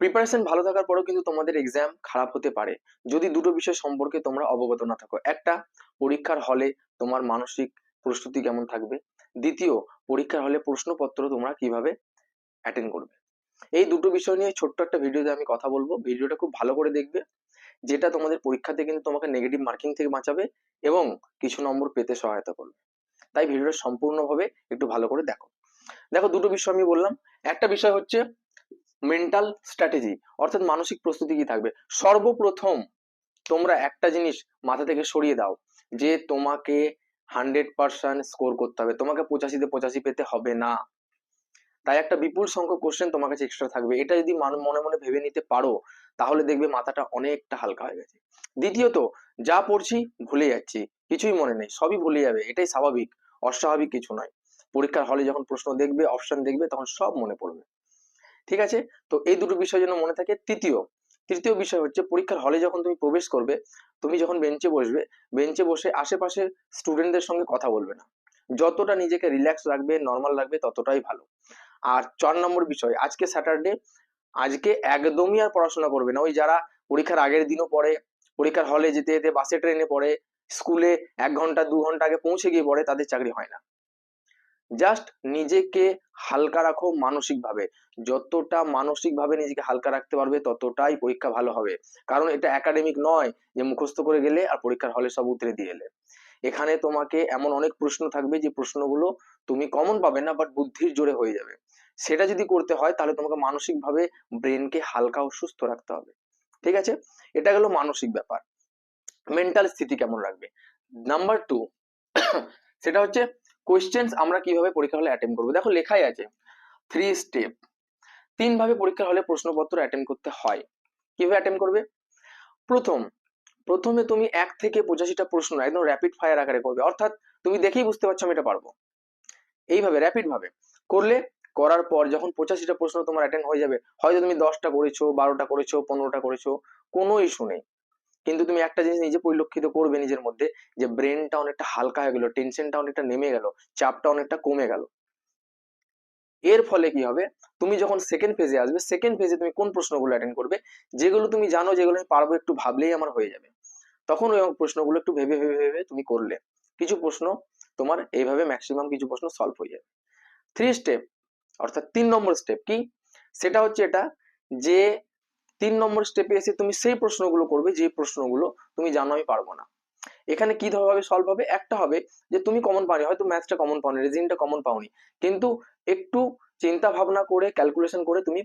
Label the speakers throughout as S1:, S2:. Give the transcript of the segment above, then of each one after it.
S1: Preparation ভালো থাকার পরেও কিন্তু তোমাদের এক্সাম খারাপ হতে পারে। যদি দুটো বিষয় সম্পর্কে তোমরা অবগত না থাকো, একটা, পরীক্ষার হলে তোমার মানসিক প্রস্তুতি কেমন থাকবে? দ্বিতীয়, পরীক্ষার হলে প্রশ্নপত্র তোমরা কীভাবে অ্যাটেন্ড করবে? এই দুটো বিষয় নিয়ে ছোট্ট একটা ভিডিওতে আমি কথা বলব। ভিডিওটা খুব ভালো করে দেখবে, যেটা তোমাদের পরীক্ষাতে কিন্তু তোমাকে নেগেটিভ মার্কিং থেকে বাঁচাবে এবং কিছু নম্বর পেতে সহায়তা করবে। তাই ভিডিওটা সম্পূর্ণভাবে একটু ভালো করে দেখো। দেখো, দুটো বিষয় আমি বললাম। একটা বিষয় হচ্ছে মেন্টাল স্ট্র্যাটেজি অর্থাৎ মানসিক প্রস্তুতি কি থাকবে? সর্বপ্রথম তোমরা একটা জিনিস মাথা থেকে সরিয়ে দাও, যে তোমাকে হান্ড্রেড পার্সেন্ট স্কোর করতে হবে। তোমাকে পঁচাশিতে পঁচাশি পেতে হবে না। তাই একটা বিপুল সংখ্যক কোশ্চেন তোমার কাছে এক্সট্রা থাকবে। এটা যদি মনে মনে ভেবে নিতে পারো, তাহলে দেখবে মাথাটা অনেকটা হালকা হয়ে গেছে। দ্বিতীয়ত, যা পড়ছি ভুলে যাচ্ছি, কিছুই মনে নেই, সবই ভুলে যাবে। এটাই স্বাভাবিক, অস্বাভাবিক কিছু নয়। পরীক্ষার হলে যখন প্রশ্ন দেখবে অপশন দেখবে, তখন সব মনে পড়বে। ঠিক আছে? তো এই দুটো বিষয় যেন মনে থাকে। তৃতীয় তৃতীয় বিষয় হচ্ছে পরীক্ষার হলে যখন তুমি প্রবেশ করবে, তুমি যখন বেঞ্চে বসবে বেঞ্চে বসে আশেপাশে স্টুডেন্টদের সঙ্গে কথা বলবে না। যতটা নিজেকে রিল্যাক্স রাখবে নর্মাল রাখবে, ততটাই ভালো। আর চার নম্বর বিষয়, আজকে স্যাটারডে আজকে একদমই আর পড়াশোনা করবে না। ওই যারা পরীক্ষার আগের দিনও পড়ে, পরীক্ষার হলে যেতে যেতে বাসে ট্রেনে পড়ে স্কুলে এক ঘণ্টা, দু ঘণ্টা আগে পৌঁছে গিয়ে পড়ে, তাদের চাকরি হয় না। জাস্ট নিজেকে হালকা রাখো মানসিকভাবে। যতটা মানসিকভাবে নিজেকে হালকা রাখতে পারবে, ততটাই পরীক্ষা ভালো হবে। কারণ এটা একাডেমিক নয় যে মুখস্থ করে গেলে আর পরীক্ষার হলে সব উতরে দিয়ে এলে। এখানে তোমাকে এমন অনেক প্রশ্ন থাকবে যে প্রশ্নগুলো তুমি কমন পাবে না বাট বুদ্ধির জোরে হয়ে যাবে। সেটা যদি করতে হয়, তাহলে তোমাকে মানসিকভাবে ব্রেনকে হালকা ও সুস্থ রাখতে হবে। ঠিক আছে? এটা গেল মানসিক ব্যাপার। মেন্টাল স্থিতি কেমন রাখবে? নাম্বার টু সেটা হচ্ছে কোয়েশ্চেন্স আমরা কীভাবে পরীক্ষা হলে অ্যাটেম্প করব? দেখো লেখাই আছে। থ্রি স্টেপ তিন ভাবে পরীক্ষার হলে প্রশ্নপত্র অ্যাটেম্প করতে হয়। কীভাবে অ্যাটেম্প করবে? প্রথম, প্রথমে তুমি এক থেকে পঁচাশিটা প্রশ্ন একদম র্যাপিড ফায়ার আকারে করবে। অর্থাৎ তুমি দেখেই বুঝতে পারছ আমি এটা পারব। এইভাবে র্যাপিড ভাবে। করলে, করার পর যখন পঁচাশিটা প্রশ্ন তোমার অ্যাটেন্ড হয়ে যাবে, হয়তো তুমি দশটা করেছ, বারোটা করেছ, পনেরোটা করেছ, কোনো ইস্যু নেই। কিন্তু তুমি একটা জিনিস নিজে পরিলক্ষিত করবে নিজের মধ্যে, যে ব্রেনটা অনেকটা হালকা হয়ে গেল টেনশনটা অনেকটা নেমে গেল, চাপটা অনেকটা কমে গেল। এর ফলে কি হবে? তুমি যখন সেকেন্ড ফেজে আসবে সেকেন্ড ফেজে তুমি কোন প্রশ্নগুলো অ্যাটেন্ড করবে? যেগুলো তুমি জানো, যেগুলো আমি পারব একটু ভাবলেই আমার হয়ে যাবে। তখন ওই প্রশ্নগুলো একটু ভেবে ভেবে ভেবে তুমি করলে। কিছু প্রশ্ন তোমার এইভাবে ম্যাক্সিমাম কিছু প্রশ্ন সলভ হয়ে যাবে। থ্রি স্টেপ অর্থাৎ তিন নম্বর স্টেপ কি? সেটা হচ্ছে এটা যে তিন নম্বর স্টেপে এসে তুমি সেই প্রশ্নগুলো করবে, যে প্রশ্নগুলো তুমি জানো আমি পারব না। এখানে কি ভাবে সলভ হবে? একটা হবে যে তুমি কমন পাওনি, হয়তো ম্যাথসটা কমন পাওনি রিজনিংটা কমন পাওনি। কিন্তু একটু চিন্তা ভাবনা করে ক্যালকুলেশন করে তুমি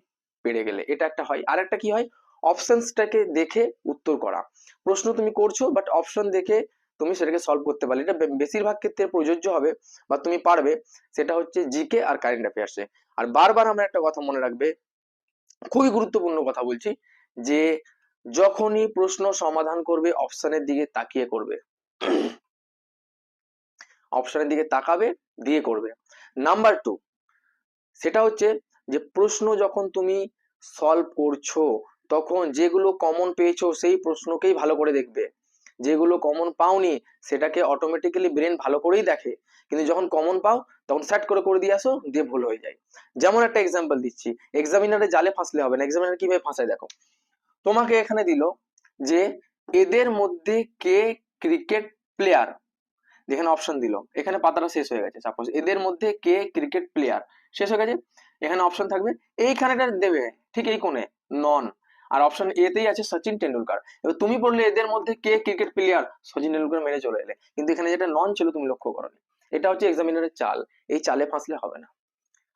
S1: পেরে গেলে, এটা একটা হয়। আর একটা কি হয়? অপশনসটাকে দেখে উত্তর করা। প্রশ্ন তুমি করছ বাট অপশন দেখে তুমি সেটাকে সলভ করতে পারলে। এটা বেশিরভাগ ক্ষেত্রে প্রযোজ্য হবে, বা তুমি পারবে, সেটা হচ্ছে জিকে আর কারেন্ট অ্যাফেয়ার্সে আর বারবার আমরা একটা কথা মনে রাখবে খুবই গুরুত্বপূর্ণ কথা বলছি, যে যখনই প্রশ্ন সমাধান করবে অপশনের দিকে তাকিয়ে করবে। অপশনের দিকে তাকাবে, দিয়ে করবে। নাম্বার টু সেটা হচ্ছে যে প্রশ্ন যখন তুমি সলভ করছ, তখন যেগুলো কমন পেয়েছ, সেই প্রশ্নকেই ভালো করে দেখবে। যেগুলো কমন পাওনি সেটাকে অটোমেটিক্যালি ব্রেন ভালো করেই দেখে। কিন্তু যখন কমন পাও, তখন সেট করে করে দিয়ে আসো, দিয়ে ভুল হয়ে যায়। যেমন একটা এক্সাম্পল দিচ্ছি। এক্সামিনারে জালে ফাঁসলে হবে না। এক্সামিনার কীভাবে ফাঁসায় দেখো? তোমাকে এখানে দিল যে, এদের মধ্যে কে ক্রিকেট প্লেয়ার যেখানে অপশন দিল। এখানে পাতাটা শেষ হয়ে গেছে। সাপোজ এদের মধ্যে কে ক্রিকেট প্লেয়ার শেষ হয়ে গেছে। এখানে অপশন থাকবে, এইখানেটা দেবে, ঠিক এই কোণে নন আর অপশন এতেই আছে সচিন টেন্ডুলকার এবার তুমি পড়লে এদের মধ্যে কে ক্রিকেট প্লেয়ার সচিন টেন্ডুলকার মেরে চলে এলে? কিন্তু এখানে যেটা নন ছিল তুমি লক্ষ্য করনি। এটা হচ্ছে এক্সামিনারের চাল। এই চালে ফাঁসলে হবে না।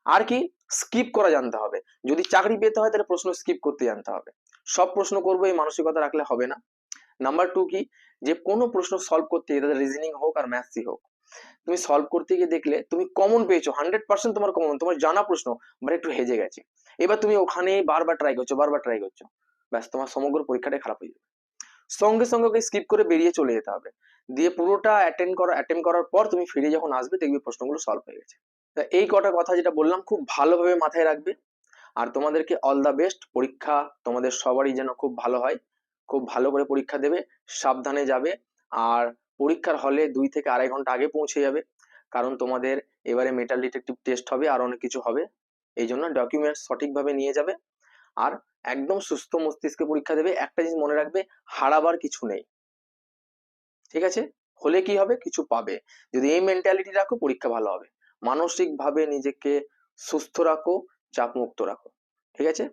S1: আর কি? স্কিপ করা জানতে হবে। যদি চাকরি পেতে হয় তাহলে প্রশ্ন স্কিপ করতে জানতে হবে। সব প্রশ্ন করব, এই মানসিকতা রাখলে হবে না। নাম্বার টু কি? যে কোনো প্রশ্ন সলভ করতে গিয়ে, তাদের রিজনিং হোক আর ম্যাথসই হোক, তুমি সলভ করতে গিয়ে দেখলে তুমি কমন পেয়েছ। হান্ড্রেড পার্সেন্ট তোমার কমন তোমার জানা প্রশ্ন বাট একটু হেজে গেছে। এবার তুমি ওখানে বারবার ট্রাই করছ, বারবার ট্রাই করছ। ব্যাস, তোমার সমগ্র পরীক্ষাটাই খারাপ হয়ে যাবে। সঙ্গে সঙ্গে ওকে স্কিপ করে বেরিয়ে চলে যেতে হবে। দিয়ে পুরোটা অ্যাটেন্ড করা অ্যাটেম্প করার পর তুমি ফিরে যখন আসবে, দেখবে প্রশ্নগুলো সলভ হয়ে গেছে। তা এই কটা কথা যেটা বললাম, খুব ভালোভাবে মাথায় রাখবে। আর তোমাদেরকে অল দ্য বেস্ট পরীক্ষা তোমাদের সবারই যেন খুব ভালো হয়। খুব ভালো করে পরীক্ষা দেবে, সাবধানে যাবে। আর পরীক্ষার হলে দুই থেকে আড়াই ঘণ্টা আগে পৌঁছে যাবে। কারণ তোমাদের এবারে মেটাল ডিটেকটিভ টেস্ট হবে, আর অনেক কিছু হবে। এই জন্য ডকুমেন্টস সঠিকভাবে নিয়ে যাবে। আর একদম সুস্থ মস্তিষ্কে পরীক্ষা দেবে। একটা জিনিস মনে রাখবে, হারাবার কিছু নেই। ঠিক আছে? হলে কি হবে? কিছু পাবে। যদি এই মেন্টালিটি রাখো, পরীক্ষা ভালো হবে। মানসিকভাবে নিজেকে সুস্থ রাখো, চাপমুক্ত রাখো। ঠিক আছে?